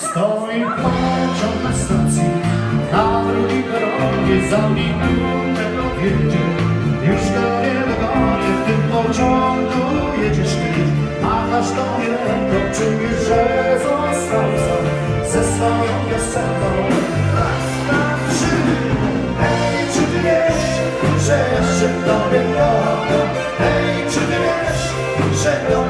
Stoi pociąg na stacji, na drugiej peronie za minutę dojedzie. Już go nie dogonię, w tym pociągu jedziesz ty, machasz do mnie ręką, czujesz, że został sam ze swoją piosenką. Raz, czy hej, czy ty wiesz, że jeszcze w tobie kocham? Hej, czy ty wiesz, że do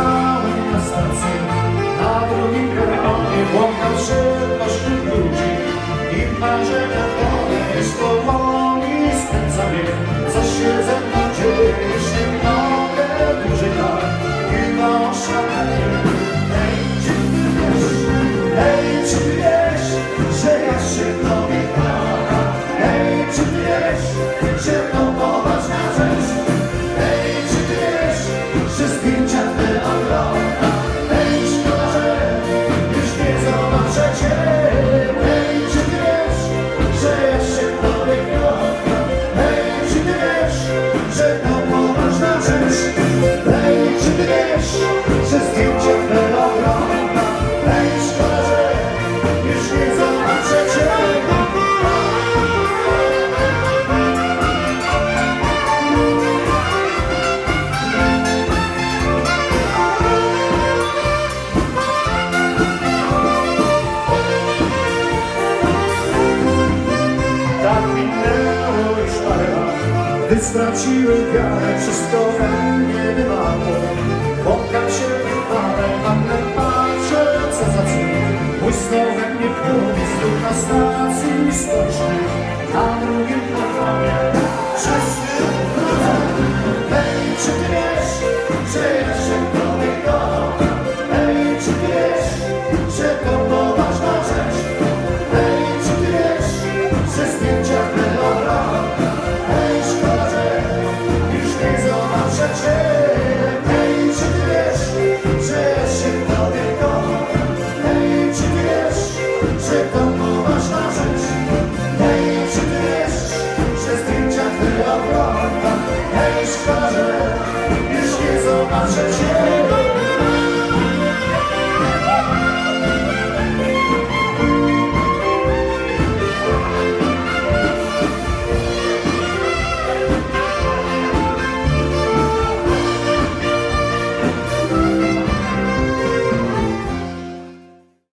dans sa tête. Hey, hey. Gdy straciłem wiarę, wszystko we mnie wymarło. Pokam się wychwalę, nagle patrzę, co za cud. Błysnął we mnie płód, znów na stacji stocznej